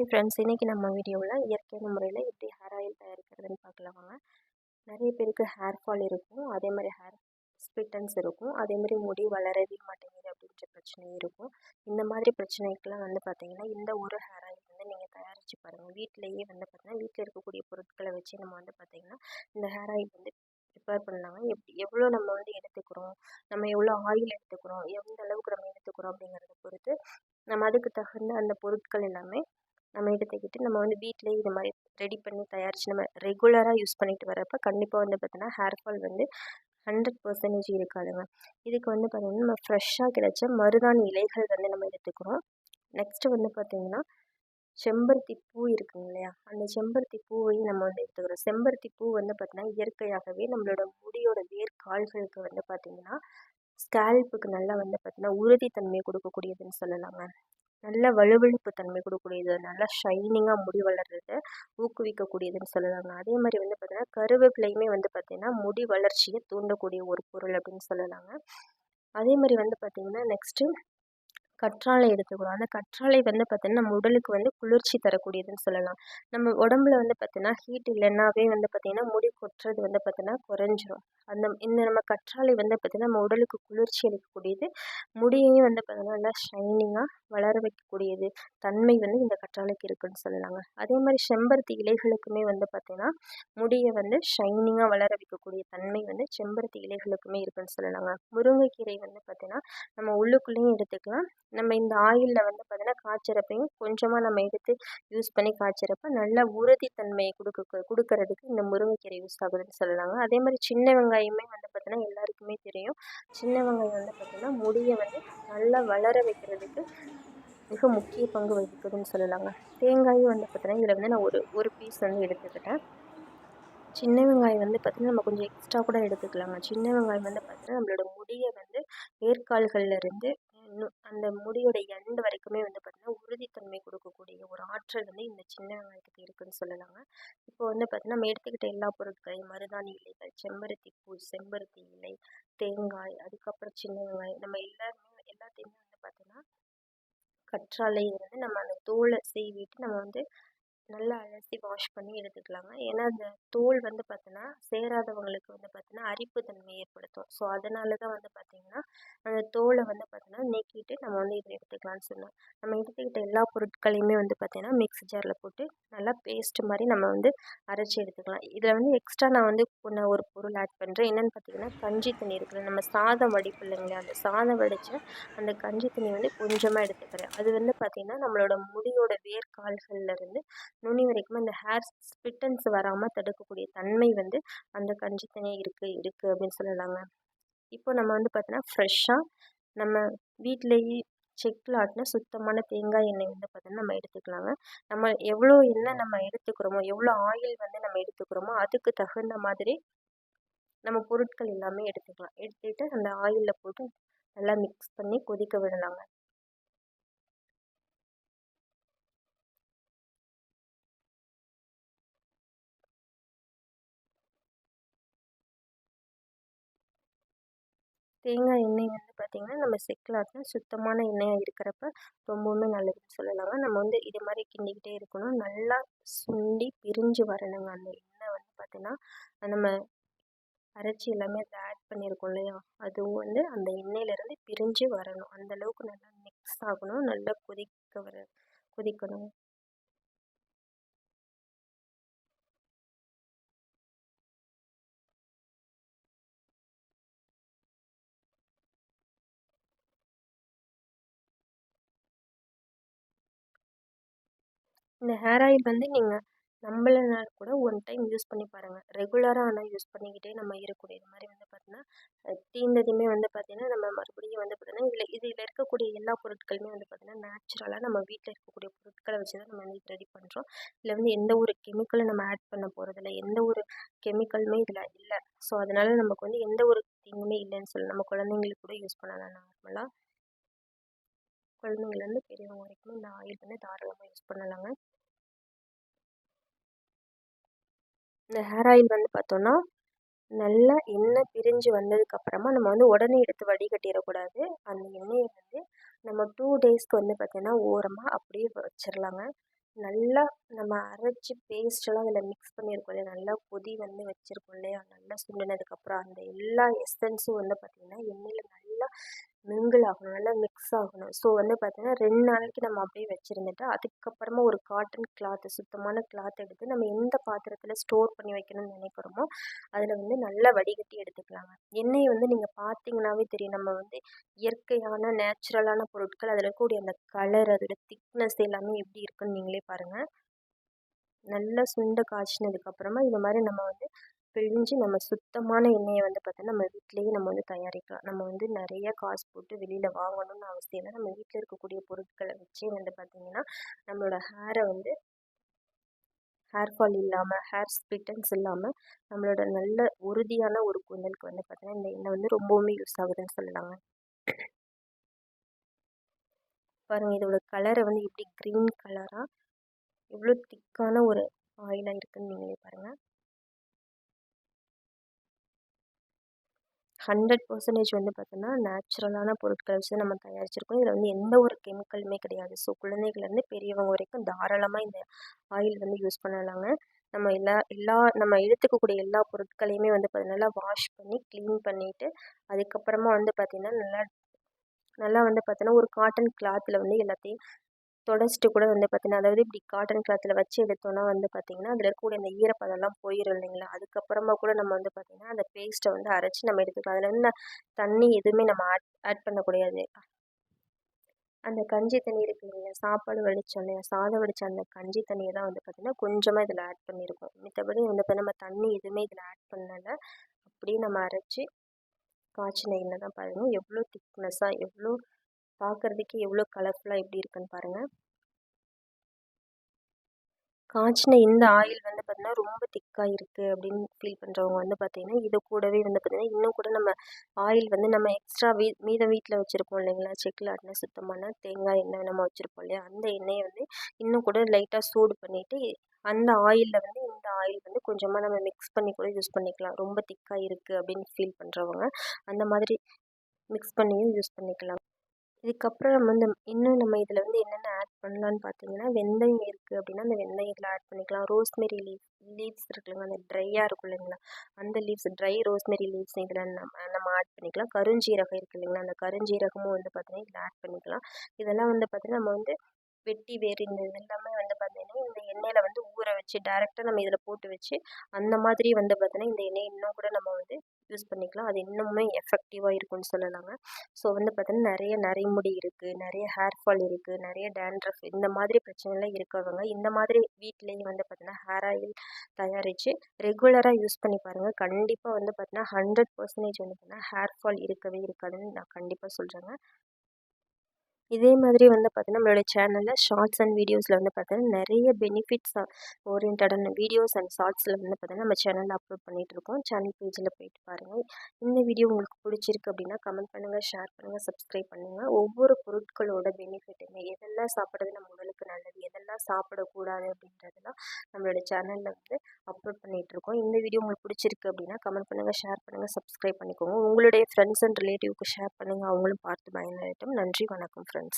Hi friends இன்றைக்கி நம்ம வீடியோவில் இயற்கையான முறையில் எப்படி ஹேர் ஆயில் தயாரிக்கிறதுன்னு பார்க்கலாம் வாங்க. நிறைய பேருக்கு ஹேர் ஃபால் இருக்கும். அதே மாதிரி ஹேர் ஸ்பிட்டன்ஸ் இருக்கும். அதே மாதிரி முடி வளரவே மாட்டேங்குது அப்படின்ற பிரச்சனையும் இருக்கும். இந்த மாதிரி பிரச்சனைக்கெலாம் வந்து பார்த்திங்கன்னா இந்த ஒரு ஹேர் ஆயில் வந்து நீங்கள் தயாரித்து பாருங்கள் வீட்டிலையே வந்து பார்த்திங்கன்னா வீட்டில் இருக்கக்கூடிய பொருட்களை வச்சு நம்ம வந்து பார்த்திங்கன்னா இந்த ஹேர் ஆயில் வந்து ப்ரிப்பேர் பண்ணாங்க எப்படி எவ்வளோ நம்ம வந்து எடுத்துக்கிறோம்? நம்ம எவ்வளோ ஆயில் எடுத்துக்கிறோம்? எந்த அளவுக்கு நம்ம எடுத்துக்கிறோம் அப்படிங்கிறத பொறுத்து நம்ம அதுக்கு தகுந்த அந்த பொருட்கள் எல்லாமே நம்ம எடுத்துக்கிட்டு நம்ம வந்து வீட்டிலேயே இது மாதிரி ரெடி பண்ணி தயாரித்து நம்ம ரெகுலராக யூஸ் பண்ணிட்டு வரப்போ கண்டிப்பாக வந்து பார்த்தோன்னா ஹேர் ஃபால் வந்து ஹண்ட்ரட் பர்சன்டேஜ் இருக்காதுங்க. இதுக்கு வந்து பார்த்திங்கன்னா நம்ம ஃப்ரெஷ்ஷாக கிடைச்ச மருதாணி இலைகள் வந்து நம்ம எடுத்துக்கிறோம். நெக்ஸ்ட்டு வந்து பார்த்திங்கன்னா செம்பருத்தி பூ இருக்குங்க இல்லையா? அந்த செம்பருத்தி பூவையும் நம்ம வந்து எடுத்துக்கிறோம். செம்பருத்தி பூ வந்து பார்த்திங்கன்னா இயற்கையாகவே நம்மளோட முடியோட வேர் கால்களுக்கு வந்து பார்த்திங்கன்னா ஸ்கேல்புக்கு நல்லா வந்து பார்த்திங்கன்னா உறுதித்தன்மையை கொடுக்கக்கூடியதுன்னு சொல்லலாங்க. நல்ல வலுவழுப்பு தன்மை கொடுக்கக்கூடியது நல்லா ஷைனிங்காக முடி வளர்றதை ஊக்குவிக்கக்கூடியதுன்னு சொல்லலாங்க. அதே மாதிரி வந்து பார்த்திங்கன்னா கருவேப்பிலையுமே வந்து பார்த்திங்கன்னா முடி வளர்ச்சியை தூண்டக்கூடிய ஒரு பொருள் அப்படின்னு சொல்லலாங்க. அதே மாதிரி வந்து பார்த்திங்கன்னா நெக்ஸ்ட்டு கற்றாழை எடுத்துக்கிறோம் அந்த கற்றாழை வந்து பார்த்திங்கன்னா நம்ம உடலுக்கு வந்து குளிர்ச்சி தரக்கூடியதுன்னு சொல்லலாம். நம்ம உடம்புல வந்து பார்த்திங்கன்னா ஹீட் இல்லைன்னாவே வந்து பார்த்திங்கன்னா முடி கொட்டுறது வந்து பார்த்திங்கன்னா குறைஞ்சிரும். அந்த இந்த நம்ம கற்றாழை வந்து பார்த்திங்கன்னா நம்ம உடலுக்கு குளிர்ச்சி அளிக்கக்கூடியது. முடியையும் வந்து பார்த்திங்கன்னா நல்லா ஷைனிங்காக வளர வைக்கக்கூடியது தன்மை வந்து இந்த கற்றாழைக்கு இருக்குதுன்னு சொல்லலாங்க. அதே மாதிரி செம்பருத்தி இலைகளுக்குமே வந்து பார்த்திங்கன்னா முடியை வந்து ஷைனிங்காக வளர வைக்கக்கூடிய தன்மை வந்து செம்பருத்தி இலைகளுக்குமே இருக்குதுன்னு சொல்லலாங்க. முருங்கைக்கீரை வந்து பார்த்திங்கன்னா நம்ம உள்ளுக்குள்ளேயும் எடுத்துக்கலாம். நம்ம இந்த ஆயிலில் வந்து பார்த்திங்கன்னா காய்ச்சறப்பையும் கொஞ்சமாக நம்ம எடுத்து யூஸ் பண்ணி காய்ச்சறப்ப நல்ல உறுதித்தன்மையை கொடுக்க கொடுக்கறதுக்கு இந்த முருங்கைக்கீரை யூஸ் ஆகுதுன்னு சொல்லலாங்க அதே மாதிரி சின்ன வெங்காயமே வந்து பார்த்திங்கன்னா எல்லாருக்குமே தெரியும். சின்ன வெங்காயம் வந்து பார்த்திங்கன்னா முடியை வந்து நல்லா வளர வைக்கிறதுக்கு மிக முக்கிய பங்கு வகிக்குதுன்னு சொல்லலாங்க தேங்காயும் வந்து பார்த்திங்கன்னா இதில் வந்து நான் ஒரு ஒரு பீஸ் வந்து எடுத்துக்கிட்டேன். சின்ன வெங்காயம் வந்து பார்த்திங்கன்னா நம்ம கொஞ்சம் எக்ஸ்ட்ரா கூட எடுத்துக்கலாங்க. சின்ன வெங்காயம் வந்து பார்த்திங்கன்னா நம்மளோட முடியை வந்து வேர்க்கால்கள்லேருந்து அந்த முடியோட எண்டு வரைக்குமே வந்து பார்த்திங்கன்னா உறுதித்தன்மை கொடுக்கக்கூடிய ஒரு ஆற்றல் வந்து இந்த சின்ன வெங்காயத்துக்கு இருக்குதுன்னு சொல்லலாங்க. இப்போ வந்து பார்த்திங்கன்னா நம்ம எடுத்துக்கிட்ட எல்லா பொருட்களையும் மருதாணி இலைகள் செம்பருத்தி பூ செம்பருத்தி இலை தேங்காய் அதுக்கப்புறம் சின்ன வெங்காயம் நம்ம எல்லாருமே எல்லாத்தையுமே வந்து பார்த்திங்கன்னா கற்றாழை வந்து நம்ம அந்த தோலை சீவிட்டு நம்ம வந்து நல்லா அலசி வாஷ் பண்ணி எடுத்துக்கலாங்க. ஏன்னா அந்த தோல் வந்து பார்த்தோன்னா சேராதவங்களுக்கு வந்து பார்த்தோன்னா அரிப்பு தன்மை ஏற்படுத்தும். ஸோ அதனால தான் வந்து பார்த்திங்கன்னா அந்த தோலை வந்து பார்த்தோன்னா நீக்கிட்டு நம்ம வந்து இதை எடுத்துக்கலாம்னு சொன்னோம் நம்ம எடுத்துக்கிட்ட எல்லா பொருட்களையுமே வந்து பார்த்திங்கன்னா மிக்ஸி ஜாரில் போட்டு நல்லா பேஸ்ட் மாதிரி நம்ம வந்து அரைச்சி எடுத்துக்கலாம். இதில் வந்து எக்ஸ்ட்ரா நான் வந்து ஒன்று ஒரு பொருள் ஆட் பண்ணுறேன் என்னென்னு பார்த்தீங்கன்னா கஞ்சி தண்ணி இருக்குது நம்ம சாதம் வடிப்பு இல்லைங்களா அந்த சாதம் வடித்த அந்த கஞ்சி தண்ணி வந்து கொஞ்சமாக எடுத்துக்கிறேன். அது வந்து பார்த்திங்கன்னா நம்மளோட முடியோட வேர்க்கால்கள்லேருந்து நுனி வரைக்கும் அந்த ஹேர் ஸ்பிட்டன்ஸ் வராமல் தடுக்கக்கூடிய தன்மை வந்து அந்த கஞ்சி தனியாக இருக்குது இருக்குது அப்படின்னு சொல்லலாங்க. இப்போ நம்ம வந்து பார்த்தோன்னா ஃப்ரெஷ்ஷாக நம்ம வீட்டிலேயே செக்கில் ஆட்டின சுத்தமான தேங்காய் எண்ணெய் வந்து பார்த்தோன்னா நம்ம எடுத்துக்கலாங்க. நம்ம எவ்வளோ எண்ணெய் நம்ம எடுத்துக்கிறோமோ எவ்வளோ ஆயில் வந்து நம்ம எடுத்துக்கிறோமோ அதுக்கு தகுந்த மாதிரி நம்ம பொருட்கள் எல்லாமே எடுத்துக்கலாம். எடுத்துக்கிட்டு அந்த ஆயிலில் போட்டு நல்லா மிக்ஸ் பண்ணி கொதிக்க விடலாங்க. தேங்காய் எண்ணெய் வந்து பார்த்திங்கன்னா நம்ம செக்கில் சுத்தமான எண்ணெயாக இருக்கிறப்ப ரொம்பவுமே நல்லதுன்னு சொல்லலாங்க. நம்ம வந்து இது மாதிரி கிண்டிக்கிட்டே இருக்கணும். நல்லா சுண்டி பிரிஞ்சு வரணுங்க. அந்த எண்ணெய் வந்து பார்த்திங்கன்னா நம்ம அரைச்சி எல்லாமே அதில் ஆட் பண்ணியிருக்கோம் இல்லையா? அதுவும் வந்து அந்த எண்ணெயிலேருந்து பிரிஞ்சு வரணும். அந்தளவுக்கு நல்லா மிக்ஸ் ஆகணும். நல்லா கொதிக்க வர கொதிக்கணும். இந்த ஹேர் ஆயில் வந்து நீங்கள் நம்பலைனா கூட ஒன் டைம் யூஸ் பண்ணி பாருங்கள் ரெகுலராக ஆனால் யூஸ் பண்ணிக்கிட்டே நம்ம இருக்கக்கூடிய இது மாதிரி வந்து பார்த்தீங்கன்னா தீந்ததையுமே வந்து பார்த்திங்கன்னா நம்ம மறுபடியும் வந்து பார்த்திங்கன்னா இதில் இதில் இருக்கக்கூடிய எல்லா பொருட்களுமே வந்து பார்த்திங்கன்னா நேச்சுரலாக நம்ம வீட்டில் இருக்கக்கூடிய பொருட்களை வச்சு தான் நம்ம வந்து ரெடி பண்ணுறோம் இதில் வந்து எந்த ஒரு கெமிக்கலும் நம்ம ஆட் பண்ண போகிறதில்ல எந்த ஒரு கெமிக்கலுமே இதில் இல்லை. ஸோ அதனால் நமக்கு வந்து எந்த ஒரு தீங்குமே இல்லைன்னு சொல்லி நம்ம குழந்தைங்களுக்கு கூட யூஸ் பண்ணலாம். நார்மலாக குழந்தைங்கள்லேருந்து பெரியவங்க வரைக்கும் இந்த ஆயில் வந்து தாராளமாக யூஸ் பண்ணலாங்க. இந்த ஹேர் ஆயில் வந்து பார்த்தோன்னா நல்லா எண்ணெய் பிரிஞ்சு வந்ததுக்கப்புறமா நம்ம வந்து உடனே எடுத்து வடிகட்டிடக்கூடாது. அந்த எண்ணெயை வந்து நம்ம டூ டேஸ்க்கு வந்து பார்த்திங்கன்னா ஓரமாக அப்படியே வச்சிடலாங்க நல்லா நம்ம அரைச்சி பேஸ்டெல்லாம் அதில் மிக்ஸ் பண்ணியிருக்கோம் இல்லையா? நல்லா கொதி வந்து வச்சுருக்கோம் இல்லையா? நல்லா சுண்டினதுக்கப்புறம் அந்த எல்லா எசன்ஸும் வந்து பார்த்திங்கன்னா எண்ணெயில் நல்லா மிங்கிள் ஆகணும் நல்லா மிக்ஸ் ஆகணும். ஸோ வந்து பார்த்திங்கன்னா ரெண்டு நாளைக்கு நம்ம அப்படியே வச்சுருந்துட்டு அதுக்கப்புறமா ஒரு காட்டன் கிளாத்து சுத்தமான கிளாத் எடுத்து நம்ம எந்த பாத்திரத்தில் ஸ்டோர் பண்ணி வைக்கணும்னு நினைக்கிறோமோ அதில் வந்து நல்லா வடிகட்டி எடுத்துக்கலாங்க. எண்ணெயை வந்து நீங்கள் பார்த்தீங்கன்னாவே தெரியும். நம்ம வந்து இயற்கையான நேச்சுரலான பொருட்கள் அதில் இருக்கக்கூடிய அந்த கலர் அதோட திக்னஸ் எல்லாமே எப்படி இருக்குன்னு நீங்களே பாருங்கள் நல்லா சுண்டை காய்ச்சினதுக்கப்புறமா இந்த மாதிரி நம்ம வந்து பிழிஞ்சு நம்ம சுத்தமான எண்ணெயை வந்து பார்த்தோன்னா நம்ம வீட்டிலேயே நம்ம வந்து தயாரிக்கலாம். நம்ம வந்து நிறைய காசு போட்டு வெளியில் வாங்கணும்னு அவசியம் இல்லை. நம்ம வீட்டில் இருக்கக்கூடிய பொருட்களை வச்சே வந்து பார்த்திங்கன்னா நம்மளோட ஹேரை வந்து ஹேர் ஃபால் இல்லாமல் ஹேர் ஸ்பிட்டன்ஸ் இல்லாமல் நம்மளோட நல்ல உறுதியான ஒரு கூந்தலுக்கு வந்து பார்த்திங்கன்னா இந்த எண்ணெய் வந்து ரொம்பவுமே யூஸ் ஆகுதுன்னு சொல்லலாங்க. பாருங்கள் இதோட கலரை வந்து எப்படி க்ரீன் கலராக எவ்வளோ திக்கான ஒரு ஆயிலாக இருக்குதுன்னு நீங்களே பாருங்கள் ஹண்ட்ரட் பர்சன்டேஜ் வந்து பார்த்தோன்னா நேச்சுரலான பொருட்களை வச்சு நம்ம தயாரிச்சிருக்கோம். இதில் வந்து எந்த ஒரு கெமிக்கலுமே கிடையாது. ஸோ குழந்தைகள்லேருந்து பெரியவங்க வரைக்கும் தாராளமாக இந்த ஆயில் வந்து யூஸ் பண்ணலாங்க. நம்ம எல்லா எல்லா நம்ம எடுத்துக்கக்கூடிய எல்லா பொருட்களையுமே வந்து பார்த்திங்கன்னா வாஷ் பண்ணி க்ளீன் பண்ணிவிட்டு அதுக்கப்புறமா வந்து பார்த்திங்கன்னா நல்லா நல்லா வந்து பார்த்தோன்னா ஒரு காட்டன் கிளாத்தில் வந்து எல்லாத்தையும் தொடச்சிட்டு கூட வந்து பார்த்திங்கன்னா அதாவது இப்படி காட்டன் கிளாத்தில் வச்சு எடுத்தோன்னா வந்து பார்த்திங்கன்னா அதில் இருக்கக்கூடிய இந்த ஈரப்பதம்லாம் போயிடும் இல்லைங்களா? அதுக்கப்புறமா கூட நம்ம வந்து பார்த்திங்கன்னா அந்த பேஸ்ட்டை வந்து அரைச்சி நம்ம எடுத்துக்கலாம். அதில் வந்து தண்ணி எதுவுமே நம்ம ஆட் ஆட் பண்ணக்கூடாது அந்த கஞ்சி தண்ணி இருக்கு இல்லைங்களா சாப்பாடு வடித்தோம் இல்லையா சாதம் வடித்த அந்த கஞ்சி தண்ணியை தான் வந்து பார்த்திங்கன்னா கொஞ்சமாக இதில் ஆட் பண்ணியிருக்கோம் மித்தபடி வந்து இப்போ நம்ம தண்ணி எதுவுமே இதில் ஆட் பண்ணலை. அப்படியே நம்ம அரைச்சி காய்ச்சின எண்ணெய் தான் பாருங்கள் எவ்வளோ திக்னஸ்ஸாக எவ்வளோ பார்க்குறதுக்கு எவ்வளோ கலர்ஃபுல்லாக எப்படி இருக்குன்னு பாருங்கள் காய்ச்சின இந்த ஆயில் வந்து பார்த்திங்கன்னா ரொம்ப திக்காக இருக்குது அப்படின்னு ஃபீல் பண்ணுறவங்க வந்து பார்த்திங்கன்னா இது கூடவே வந்து பார்த்திங்கன்னா இன்னும் கூட நம்ம ஆயில் வந்து நம்ம எக்ஸ்ட்ரா வீ மீதம் வீட்டில் வச்சுருப்போம் இல்லைங்களா? செக்கில் ஆட்டின சுத்தமான தேங்காய் எண்ணெய் நம்ம வச்சுருப்போம் இல்லையா? அந்த எண்ணெயை வந்து இன்னும் கூட லைட்டாக சூடு பண்ணிவிட்டு அந்த ஆயிலில் வந்து இந்த ஆயில் வந்து கொஞ்சமாக நம்ம மிக்ஸ் பண்ணி கூட யூஸ் பண்ணிக்கலாம். ரொம்ப திக்காக இருக்குது அப்படின்னு ஃபீல் பண்ணுறவங்க அந்த மாதிரி மிக்ஸ் பண்ணியும் யூஸ் பண்ணிக்கலாம். இதுக்கப்புறம் நம்ம வந்து இன்னும் நம்ம இதில் வந்து என்னென்ன ஆட் பண்ணலான்னு பார்த்தீங்கன்னா வெந்தயம் இருக்குது அப்படின்னா அந்த வெந்தயம் இதில் ஆட் பண்ணிக்கலாம் ரோஸ்மெரி லீஃப் லீவ்ஸ் இருக்குல்லங்க அந்த ட்ரையாக இருக்கும் இல்லைங்களா? அந்த லீவ்ஸ் ட்ரை ரோஸ்மெரி லீவ்ஸ் இதில் நம்ம நம்ம ஆட் பண்ணிக்கலாம். கருஞ்சீரகம் இருக்குது இல்லைங்களா? அந்த கருஞ்சீரகமும் வந்து பார்த்திங்கன்னா இதில் ஆட் பண்ணிக்கலாம். இதெல்லாம் வந்து பார்த்திங்கன்னா நம்ம வந்து வெட்டி வேறு இந்த இது எல்லாமே வந்து பார்த்திங்கன்னா இந்த எண்ணெயில் வந்து ஊற வச்சு டேரெக்டாக நம்ம இதில் போட்டு வச்சு அந்த மாதிரி வந்து பார்த்திங்கன்னா இந்த எண்ணெய் இன்னும் கூட நம்ம வந்து யூஸ் பண்ணிக்கலாம். அது இன்னுமே எஃபெக்டிவாக இருக்கும்னு சொல்லலாங்க. ஸோ வந்து பார்த்தீங்கன்னா நிறைய நரைமுடி இருக்குது நிறைய ஹேர் ஃபால் இருக்குது நிறைய டேண்ட்ரஃப் இந்த மாதிரி பிரச்சனைலாம் இருக்கவங்க இந்த மாதிரி வீட்லேயும் வந்து பார்த்தீங்கன்னா ஹேர் ஆயில் தயாரித்து ரெகுலராக யூஸ் பண்ணி பாருங்கள் கண்டிப்பாக வந்து பார்த்தீங்கன்னா ஹண்ட்ரட் பர்சன்டேஜ் வந்து பார்த்தீங்கன்னா ஹேர் ஃபால் இருக்கவே இருக்காதுன்னு நான் கண்டிப்பாக சொல்கிறேங்க இதே மாதிரி வந்து பார்த்தீங்கன்னா நம்மளோட சேனலில் ஷார்ட்ஸ் அண்ட் வீடியோஸில் வந்து பார்த்தீங்கன்னா நிறைய பெனிஃபிட்ஸ் ஓரியன்டான வீடியோஸ் அண்ட் ஷார்ட்ஸில் வந்து பார்த்தீங்கன்னா நம்ம சேனலில் அப்லோட் பண்ணிகிட்ருக்கோம் சேனல் பேஜில் போயிட்டு பாருங்கள் இந்த வீடியோ உங்களுக்கு பிடிச்சிருக்கு அப்படின்னா கமெண்ட் பண்ணுங்கள் ஷேர் பண்ணுங்கள் சப்ஸ்கிரைப் பண்ணுங்கள் ஒவ்வொரு பொருட்களோட பெனிஃபிட்டுமே எதெல்லாம் சாப்பிட்றது நம்ம உடலுக்கு நல்லது எதெல்லாம் சாப்பிடக்கூடாது அப்படின்றதெல்லாம் நம்மளோட சேனலில் வந்து அப்லோட் பண்ணிகிட்ருக்கோம் இந்த வீடியோ உங்களுக்கு பிடிச்சிருக்கு அப்படின்னா கமெண்ட் பண்ணுங்கள் ஷேர் பண்ணுங்கள் சப்ஸ்கிரைப் பண்ணிக்கோங்க. உங்களுடைய ஃப்ரெண்ட்ஸ் அண்ட் ரிலேட்டிவ்க்கு ஷேர் பண்ணுங்கள் அவங்களும் பார்த்து பயனடையட்டும். நன்றி வணக்கம் ஃப்ரெண்ட்ஸ்